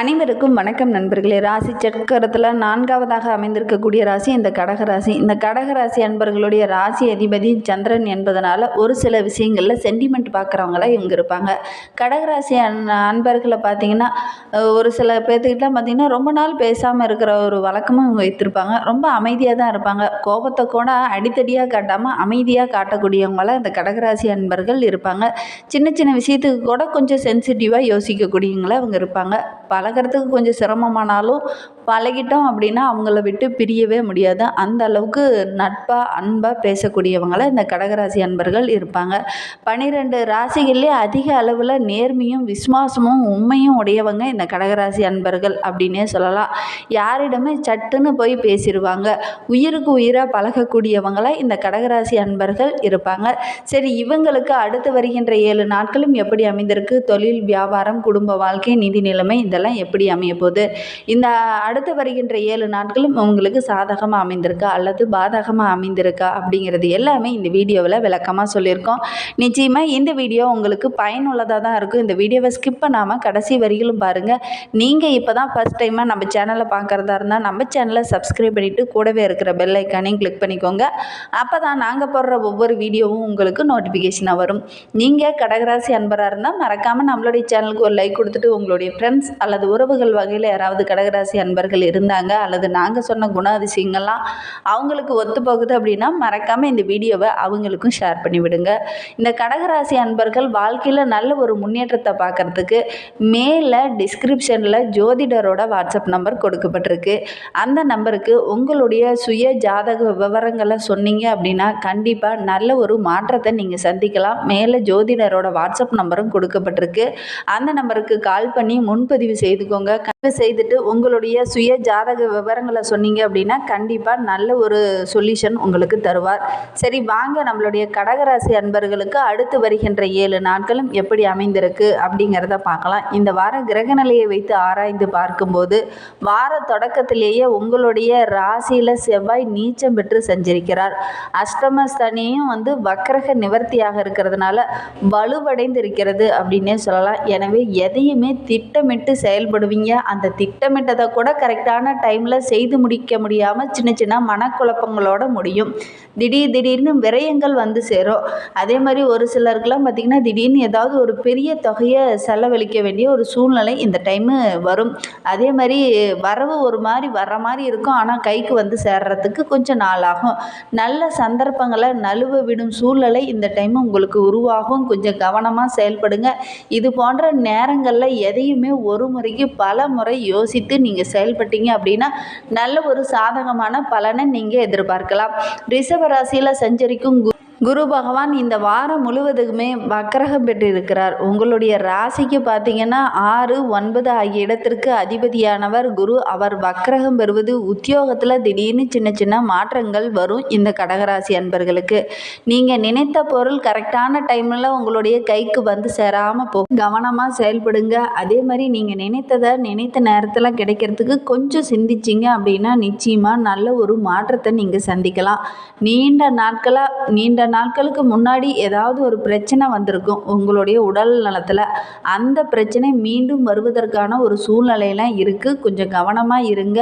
அனைவருக்கும் வணக்கம் நண்பர்களே. ராசி சக்கரத்தில் நான்காவதாக அமைந்திருக்கக்கூடிய ராசி இந்த கடக ராசி. இந்த கடக ராசி அன்பர்களுடைய ராசி அதிபதி சந்திரன் என்பதனால் ஒரு சில விஷயங்களில் சென்டிமெண்ட் பார்க்குறவங்களா இவங்க இருப்பாங்க. கடகராசி அன் அன்பர்களை பார்த்தீங்கன்னா ஒரு சில பேர்த்துக்கிட்டலாம் பார்த்தீங்கன்னா ரொம்ப நாள் பேசாமல் இருக்கிற ஒரு வழக்கமும் இவங்க வைத்திருப்பாங்க. ரொம்ப அமைதியாக தான் இருப்பாங்க. கோபத்தை கூட அடித்தடியாக காட்டாமல் அமைதியாக காட்டக்கூடியவங்களாம் இந்த கடகராசி அன்பர்கள் இருப்பாங்க. சின்ன சின்ன விஷயத்துக்கு கூட கொஞ்சம் சென்சிட்டிவாக யோசிக்கக்கூடியவங்கள அவங்க இருப்பாங்க. பழகுறதுக்கு கொஞ்சம் சிரமமானாலும் பழகிட்டோம் அப்படின்னா அவங்கள விட்டு பிரியவே முடியாது. அந்த அளவுக்கு நட்பாக அன்பாக பேசக்கூடியவங்கள இந்த கடகராசி அன்பர்கள் இருப்பாங்க. பனிரெண்டு ராசிகள்லேயே அதிக அளவில் நேர்மையும் விசுவாசமும் உண்மையும் உடையவங்க இந்த கடகராசி அன்பர்கள் அப்படின்னே சொல்லலாம். யாரிடமே சட்டுன்னு போய் பேசிடுவாங்க உயிருக்கு உயிராக பழகக்கூடியவங்களாக இந்த கடகராசி அன்பர்கள் இருப்பாங்க. சரி இவங்களுக்கு அடுத்து வருகின்ற ஏழு நாட்களும் எப்படி அமைந்திருக்கு? தொழில் வியாபாரம் குடும்ப வாழ்க்கை நிதி நிலைமை இதெல்லாம் எப்படி அமைய போகுது? இந்த அடுத்து வருகின்ற ஏழு நாட்களும் உங்களுக்கு சாதகமாக அமைந்திருக்கா அல்லது பாதகமாக அமைந்திருக்கா அப்படிங்கிறது எல்லாமே இந்த வீடியோவில் விளக்கமாக சொல்லியிருக்கோம். நிச்சயமாக இந்த வீடியோ உங்களுக்கு பயனுள்ளதாக தான் இருக்கும். இந்த வீடியோவை ஸ்கிப் பண்ணாமல் கடைசி வரிகளும் பாருங்கள் நீங்கள் இப்போ தான் ஃபஸ்ட் டைமாக நம்ம சேனலை பார்க்குறதா இருந்தால் நம்ம சேனலை சப்ஸ்கிரைப் பண்ணிவிட்டு கூடவே இருக்கிற பெல் ஐக்கானையும் கிளிக் பண்ணிக்கோங்க. அப்போ தான் நாங்கள் போடுற ஒவ்வொரு வீடியோவும் உங்களுக்கு நோட்டிஃபிகேஷனாக வரும். நீங்கள் கடகராசி அன்பராக இருந்தால் மறக்காமல் நம்மளுடைய சேனலுக்கு ஒரு லைக் கொடுத்துட்டு உங்களுடைய ஃப்ரெண்ட்ஸ் அல்லது உறவுகள் வகையில் யாராவது கடகராசி அன்பர் நண்பர்கள் இருந்தாங்க அல்லது நாங்கள் சொன்ன குணாதிசயங்கள்லாம் அவங்களுக்கு ஒத்து போகுது அப்படின்னா மறக்காமல் இந்த வீடியோவை அவங்களுக்கும் ஷேர் பண்ணி விடுங்க இந்த கடகராசி அன்பர்கள் வாழ்க்கையில் நல்ல ஒரு முன்னேற்றத்தை பார்க்கறதுக்கு மேலே டிஸ்கிரிப்ஷனில் ஜோதிடரோட வாட்ஸ்அப் நம்பர் கொடுக்கப்பட்டிருக்கு. அந்த நம்பருக்கு உங்களுடைய சுய ஜாதக விவரங்களை சொன்னீங்க அப்படின்னா கண்டிப்பாக நல்ல ஒரு மாற்றத்தை நீங்கள் சந்திக்கலாம். மேலே ஜோதிடரோட வாட்ஸ்அப் நம்பரும் கொடுக்கப்பட்டிருக்கு. அந்த நம்பருக்கு கால் பண்ணி முன்பதிவு செய்துக்கோங்க. பதிவு செய்துட்டு உங்களுடைய சுய ஜாதக விவரங்களை சொன்னீங்க அப்படின்னா கண்டிப்பாக நல்ல ஒரு சொல்யூஷன் உங்களுக்கு தருவார். சரி வாங்க நம்மளுடைய கடகராசி அன்பர்களுக்கு அடுத்து வருகின்ற ஏழு நாட்களும் எப்படி அமைந்திருக்கு அப்படிங்கிறத பார்க்கலாம். இந்த வார கிரக நிலையை வைத்து ஆராய்ந்து பார்க்கும்போது வார தொடக்கத்திலேயே உங்களுடைய ராசியில் செவ்வாய் நீச்சம் பெற்று சஞ்சரிக்கிறார். அஷ்டமஸ்தனியும் வந்து வக்கரக நிவர்த்தியாக இருக்கிறதுனால வலுவடைந்து இருக்கிறது அப்படின்னே சொல்லலாம். எனவே எதையுமே திட்டமிட்டு செயல்படுவீங்க. அந்த திட்டமிட்டதை கூட கரெக்டான டைமில் செய்து முடிக்க முடியாமல் சின்ன சின்ன மனக்குழப்பங்களோட முடியும். திடீர் திடீர்னு விரயங்கள் வந்து சேரும். அதே மாதிரி ஒரு சிலருக்குலாம் பார்த்திங்கன்னா திடீர்னு ஏதாவது ஒரு பெரிய தொகையை செலவழிக்க வேண்டிய ஒரு சூழ்நிலை இந்த டைமு வரும். அதே மாதிரி வரவு ஒரு மாதிரி வர்ற மாதிரி இருக்கும். ஆனால் கைக்கு வந்து சேர்றதுக்கு கொஞ்சம் நாள் ஆகும் நல்ல சந்தர்ப்பங்களை நழுவ விடும் சூழ்நிலை இந்த டைம் உங்களுக்கு உருவாகும். கொஞ்சம் கவனமாக செயல்படுங்க. இது போன்ற நேரங்களில் எதையுமே ஒரு முறைக்கு பல முறை யோசித்து நீங்கள் செயல்பட்டீங்க அப்படின்னா நல்ல ஒரு சாதகமான பலனை நீங்கள் எதிர்பார்க்கலாம். ரிஷப ராசியில் சஞ்சரிக்கும் குரு குரு பகவான் இந்த வாரம் முழுவதுக்குமே வக்கரகம் பெற்றிருக்கிறார். உங்களுடைய ராசிக்கு பார்த்தீங்கன்னா ஆறு ஒன்பது ஆகிய இடத்திற்கு அதிபதியானவர் குரு. அவர் வக்கரகம் பெறுவது உத்தியோகத்தில் திடீர்னு சின்ன சின்ன மாற்றங்கள் வரும் இந்த கடகராசி அன்பர்களுக்கு. நீங்கள் நினைத்த பொருள் கரெக்டான டைமில் உங்களுடைய கைக்கு வந்து சேராமல் போ கவனமாக செயல்படுங்க. அதே மாதிரி நீங்கள் நினைத்ததை நினைத்த நேரத்தில் கிடைக்கிறதுக்கு கொஞ்சம் சிந்திச்சிங்க அப்படின்னா நிச்சயமாக நல்ல ஒரு மாற்றத்தை நீங்கள் சந்திக்கலாம். நீண்ட நாட்களாக நீண்ட நாட்களுக்கு முன்னாடி ஏதாவது ஒரு பிரச்சனை வந்திருக்கும் உங்களுடைய உடல் நலத்தில் அந்த பிரச்சனை மீண்டும் வருவதற்கான ஒரு சூழ்நிலையெல்லாம் இருக்குது கொஞ்சம் கவனமாக இருங்க.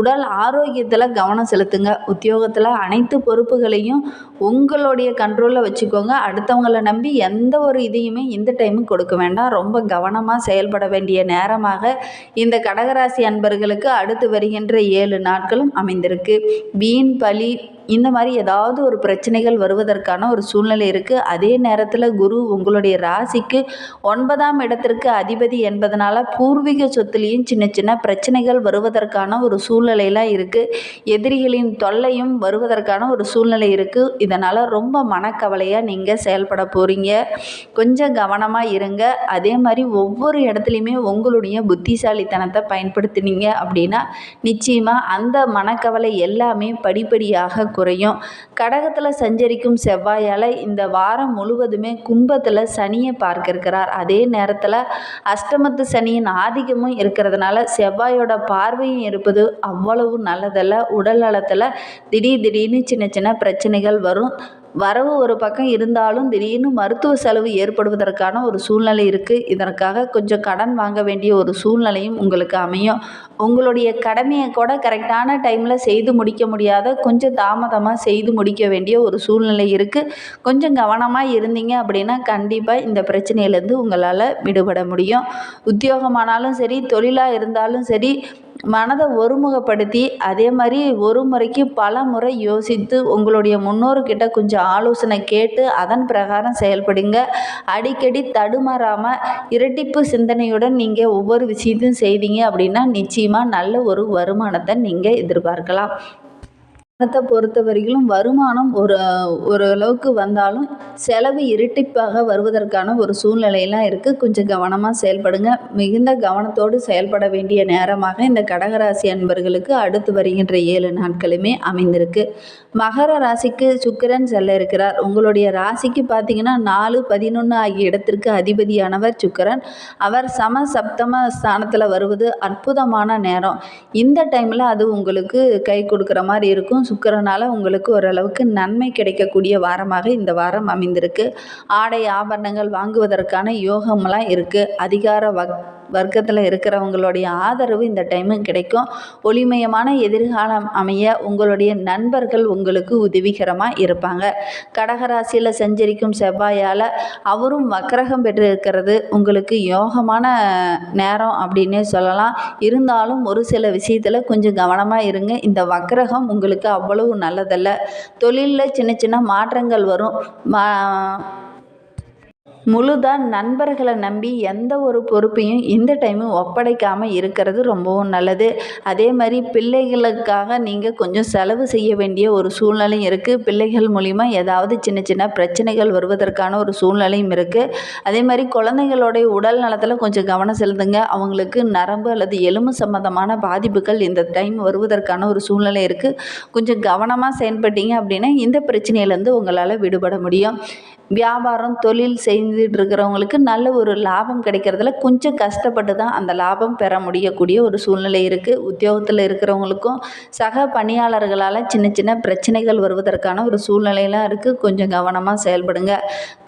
உடல் ஆரோக்கியத்தில் கவனம் செலுத்துங்க. உத்தியோகத்தில் அனைத்து பொறுப்புகளையும் உங்களுடைய கண்ட்ரோலில் வச்சுக்கோங்க. அடுத்தவங்களை நம்பி எந்த ஒரு இதையுமே இந்த டைமுக்கு கொடுக்க வேண்டாம். ரொம்ப கவனமாக செயல்பட வேண்டிய நேரமாக இந்த கடகராசி அன்பர்களுக்கு அடுத்து வருகின்ற ஏழு நாட்களும் அமைந்திருக்கு. வீண் பலி இந்த மாதிரி ஏதாவது ஒரு பிரச்சனைகள் வருவதற்கான ஒரு சூழ்நிலை இருக்குது அதே நேரத்தில் குரு உங்களுடைய ராசிக்கு ஒன்பதாம் இடத்திற்கு அதிபதி என்பதனால பூர்வீக சொத்துலேயும் சின்ன சின்ன பிரச்சனைகள் வருவதற்கான ஒரு சூழ்நிலையெல்லாம் இருக்குது எதிரிகளின் தொல்லையும் வருவதற்கான ஒரு சூழ்நிலை இருக்குது இதனால் ரொம்ப மனக்கவலையாக நீங்கள் செயல்பட போகிறீங்க கொஞ்சம் கவனமாக இருங்க. அதே மாதிரி ஒவ்வொரு இடத்துலையுமே உங்களுடைய புத்திசாலித்தனத்தை பயன்படுத்தினீங்க அப்படின்னா நிச்சயமாக அந்த மனக்கவலை எல்லாமே படிப்படியாக குறையும். கடகத்தில் சஞ்சரிக்கும் செவ்வாயால் இந்த வாரம் முழுவதுமே கும்பத்தில் சனியை பார்க்கிருக்கிறார். அதே நேரத்தில் அஷ்டமத்து சனியின் ஆதிக்கமும் இருக்கிறதுனால செவ்வாயோட பார்வையும் இருப்பது அவ்வளவு நல்லதல்ல. உடல் நலத்தில் திடீர் திடீர்னு சின்ன சின்ன பிரச்சனைகள் வரும். வரவு ஒரு பக்கம் இருந்தாலும் திடீர்னு மருத்துவ செலவு ஏற்படுவதற்கான ஒரு சூழ்நிலை இருக்குது இதற்காக கொஞ்சம் கடன் வாங்க வேண்டிய ஒரு சூழ்நிலையும் உங்களுக்கு அமையும். உங்களுடைய கடமையை கூட கரெக்டான டைமில் செய்து முடிக்க முடியாத கொஞ்சம் தாமதமாக செய்து முடிக்க வேண்டிய ஒரு சூழ்நிலை இருக்குது கொஞ்சம் கவனமாக இருந்தீங்க அப்படின்னா கண்டிப்பாக இந்த பிரச்சனையிலேருந்து உங்களால் விடுபட முடியும். உத்தியோகமானாலும் சரி தொழிலாக இருந்தாலும் சரி மனதை ஒருமுகப்படுத்தி அதே மாதிரி ஒரு முறைக்கு பல முறை யோசித்து உங்களுடைய முன்னோர்கிட்ட கொஞ்சம் ஆலோசனை கேட்டு அதன் பிரகாரம் செயல்படுங்க. அடிக்கடி தடுமாறாமல் இரட்டிப்பு சிந்தனையுடன் நீங்கள் ஒவ்வொரு விஷயத்தையும் செய்தீங்க அப்படின்னா நிச்சயமாக நல்ல ஒரு வருமானத்தை நீங்கள் எதிர்பார்க்கலாம். பணத்தை பொறுத்த வரையிலும் வருமானம் ஒரு ஓரளவுக்கு வந்தாலும் செலவு இரட்டிப்பாக வருவதற்கான ஒரு சூழ்நிலையெல்லாம் இருக்குது கொஞ்சம் கவனமாக செயல்படுங்க. மிகுந்த கவனத்தோடு செயல்பட வேண்டிய நேரமாக இந்த கடகராசி அன்பர்களுக்கு அடுத்து வருகின்ற ஏழு நாட்களுமே அமைந்திருக்கு. மகர ராசிக்கு சுக்கிரன் செல்ல இருக்கிறார். உங்களுடைய ராசிக்கு பார்த்தீங்கன்னா நாலு பதினொன்று ஆகிய இடத்திற்கு அதிபதியானவர் சுக்கிரன். அவர் சம சப்தம ஸ்தானத்தில் வருவது அற்புதமான நேரம். இந்த டைமில் அது உங்களுக்கு கை கொடுக்குற மாதிரி இருக்கும். சுக்கரனால் உங்களுக்கு ஓரளவுக்கு நன்மை கிடைக்கக்கூடிய வாரமாக இந்த வாரம் அமைந்திருக்கு. ஆடை ஆபரணங்கள் வாங்குவதற்கான யோகம்லாம் இருக்குது அதிகார வக் வர்க்கத்தில் இருக்கிறவங்களுடைய ஆதரவு இந்த டைமும் கிடைக்கும். ஒளிமயமான எதிர்காலம் அமைய உங்களுடைய நண்பர்கள் உங்களுக்கு உதவிகரமாக இருப்பாங்க. கடகராசியில் சஞ்சரிக்கும் செவ்வாயால் அவரும் வக்கரகம் பெற்றிருக்கிறது. உங்களுக்கு யோகமான நேரம் அப்படின்னே சொல்லலாம். இருந்தாலும் ஒரு சில விஷயத்தில் கொஞ்சம் கவனமாக இருங்க. இந்த வக்கரகம் உங்களுக்கு அவ்வளவு நல்லதல்ல. தொழிலில் சின்ன சின்ன மாற்றங்கள் வரும். முழுதான் நண்பர்களை நம்பி எந்த ஒரு பொறுப்பையும் இந்த டைமு ஒப்படைக்காமல் இருக்கிறது ரொம்பவும் நல்லது. அதே மாதிரி பிள்ளைகளுக்காக நீங்கள் கொஞ்சம் செலவு செய்ய வேண்டிய ஒரு சூழ்நிலையும் இருக்குது பிள்ளைகள் மூலிமா ஏதாவது சின்ன சின்ன பிரச்சனைகள் வருவதற்கான ஒரு சூழ்நிலையும் இருக்குது அதே மாதிரி குழந்தைங்களுடைய உடல் நலத்தில் கொஞ்சம் கவனம் செலுத்துங்க. அவங்களுக்கு நரம்பு அல்லது எலும்பு சம்மந்தமான பாதிப்புகள் இந்த டைம் வருவதற்கான ஒரு சூழ்நிலை இருக்குது கொஞ்சம் கவனமாக செயல்பட்டீங்க அப்படின்னா இந்த பிரச்சனையிலேருந்து உங்களால் விடுபட முடியும். வியாபாரம் தொழில் செய்துட்டு இருக்கிறவங்களுக்கு நல்ல ஒரு லாபம் கிடைக்கிறதுல கொஞ்சம் கஷ்டப்பட்டு தான் அந்த லாபம் பெற முடியக்கூடிய ஒரு சூழ்நிலை இருக்குது உத்தியோகத்தில் இருக்கிறவங்களுக்கும் சக பணியாளர்களால் சின்ன சின்ன பிரச்சனைகள் வருவதற்கான ஒரு சூழ்நிலையெல்லாம் இருக்குது கொஞ்சம் கவனமாக செயல்படுங்க.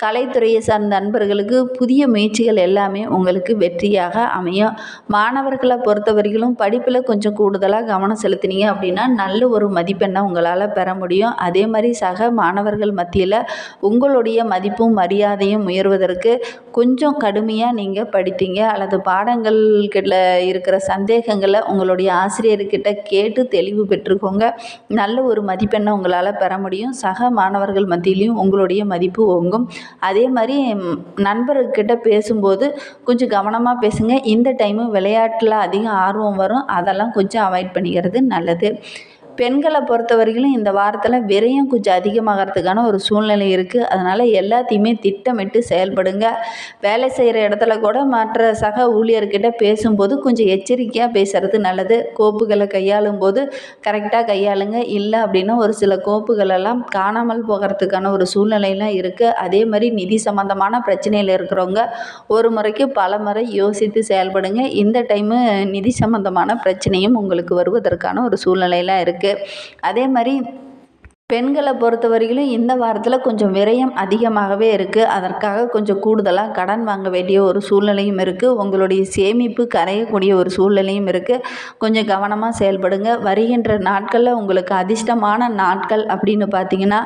கலைத்துறையை சார்ந்த நண்பர்களுக்கு புதிய முயற்சிகள் எல்லாமே உங்களுக்கு வெற்றியாக அமையும். மாணவர்களை பொறுத்தவரையிலும் படிப்பில் கொஞ்சம் கூடுதலாக கவனம் செலுத்தினீங்க அப்படின்னா நல்ல ஒரு மதிப்பெண்ணை உங்களால் பெற முடியும். அதே மாதிரி சக மாணவர்கள் மத்தியில் உங்களுடைய மதிப்பும் மரியாதையும் உயர்வதற்கு கொஞ்சம் கடுமையாக நீங்கள் படித்தீங்க அல்லது பாடங்கள் கிட்ட இருக்கிற சந்தேகங்களை உங்களுடைய ஆசிரியர்கிட்ட கேட்டு தெளிவு பெற்றுக்கோங்க. நல்ல ஒரு மதிப்பெண்ணை உங்களால் பெற முடியும். சக மாணவர்கள் மத்தியிலையும் உங்களுடைய மதிப்பு ஓங்கும். அதே மாதிரி நண்பர்கிட்ட பேசும்போது கொஞ்சம் கவனமாக பேசுங்க. இந்த டைமு விளையாட்டில் அதிகம் ஆர்வம் வரும். அதெல்லாம் கொஞ்சம் அவாய்ட் பண்ணிக்கிறது நல்லது. பெண்களை பொறுத்த வரையிலும் இந்த வாரத்தில் விரயம் கொஞ்சம் அதிகமாகறதுக்கான ஒரு சூழ்நிலை இருக்குது அதனால் எல்லாத்தையுமே திட்டமிட்டு செயல்படுங்க. வேலை செய்கிற இடத்துல கூட மற்ற சக ஊழியர்கிட்ட பேசும்போது கொஞ்சம் எச்சரிக்கையாக பேசுகிறது நல்லது. கோப்புகளை கையாளும் போது கரெக்டாக கையாளுங்க. இல்லை அப்படின்னா ஒரு சில கோப்புகளெல்லாம் காணாமல் போகிறதுக்கான ஒரு சூழ்நிலையெல்லாம் இருக்குது அதே மாதிரி நிதி சம்மந்தமான பிரச்சனையில் இருக்கிறவங்க ஒரு முறைக்கு பல முறை யோசித்து செயல்படுங்க. இந்த டைமு நிதி சம்மந்தமான பிரச்சனையும் உங்களுக்கு வருவதற்கான ஒரு சூழ்நிலையெல்லாம் இருக்குது அதே மாதிரி பெண்களை பொறுத்த வரையிலும் இந்த வாரத்தில் கொஞ்சம் விரயம் அதிகமாகவே இருக்குது அதற்காக கொஞ்சம் கூடுதலாக கடன் வாங்க வேண்டிய ஒரு சூழ்நிலையும் இருக்குது உங்களுடைய சேமிப்பு கரையக்கூடிய ஒரு சூழ்நிலையும் இருக்குது கொஞ்சம் கவனமாக செயல்படுங்க. வருகின்ற நாட்களில் உங்களுக்கு அதிர்ஷ்டமான நாட்கள் அப்படின்னு பார்த்தீங்கன்னா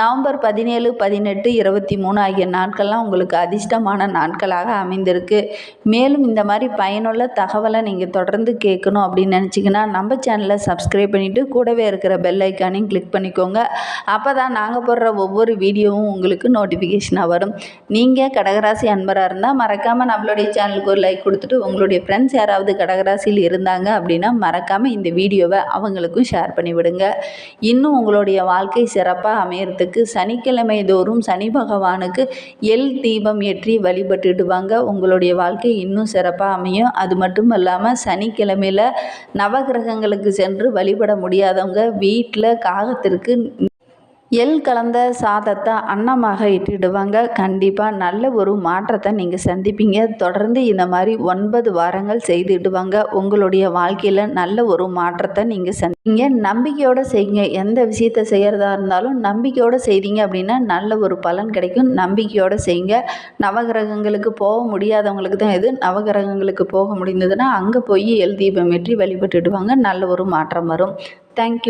நவம்பர் பதினேழு பதினெட்டு இருபத்தி மூணு ஆகிய நாட்கள்லாம் உங்களுக்கு அதிர்ஷ்டமான நாட்களாக அமைந்திருக்கு. மேலும் இந்த மாதிரி பயனுள்ள தகவலை நீங்கள் தொடர்ந்து கேட்கணும் அப்படின்னு நினச்சிங்கன்னா நம்ம சேனலை சப்ஸ்கிரைப் பண்ணிவிட்டு கூடவே இருக்கிற பெல் ஐக்கானையும் கிளிக் பண்ணிக்கோங்க. அப்போ தான் நாங்கள் போடுற ஒவ்வொரு வீடியோவும் உங்களுக்கு நோட்டிஃபிகேஷனாக வரும். நீங்கள் கடகராசி அன்பராக இருந்தால் மறக்காமல் நம்மளுடைய சேனலுக்கு ஒரு லைக் கொடுத்துட்டு உங்களுடைய ஃப்ரெண்ட்ஸ் யாராவது கடகராசியில் இருந்தாங்க அப்படின்னா மறக்காமல் இந்த வீடியோவை அவங்களுக்கும் ஷேர் பண்ணிவிடுங்க இன்னும் உங்களுடைய வாழ்க்கை சிறப்பாக அமையறதுக்கு சனிக்கிழமை தோறும் சனி பகவானுக்கு எல் தீபம் ஏற்றி வழிபட்டுடுவாங்க. உங்களுடைய வாழ்க்கை இன்னும் சிறப்பாக அமையும். அது மட்டும் இல்லாமல் சனிக்கிழமையில் நவகிரகங்களுக்கு சென்று வழிபட முடியாதவங்க வீட்டில் காகத்திற்கு எள் கலந்த சாதத்தை அன்னமாக இட்டுடுவாங்க. கண்டிப்பாக நல்ல ஒரு மாற்றத்தை நீங்கள் சந்திப்பீங்க. தொடர்ந்து இந்த மாதிரி ஒன்பது வாரங்கள் செய்துடுவாங்க. உங்களுடைய வாழ்க்கையில் நல்ல ஒரு மாற்றத்தை நீங்கள் சந்திங்க நம்பிக்கையோடு செய்யுங்க. எந்த விஷயத்தை செய்கிறதா இருந்தாலும் நம்பிக்கையோடு செய்தீங்க அப்படின்னா நல்ல ஒரு பலன் கிடைக்கும். நம்பிக்கையோடு செய்யுங்க. நவகிரகங்களுக்கு போக முடியாதவங்களுக்கு தான் இது. நவகிரகங்களுக்கு போக முடிந்ததுன்னா அங்கே போய் எல் தீபம் ஏற்றி வழிபட்டுடுவாங்க. நல்ல ஒரு மாற்றம் வரும். தேங்க்யூ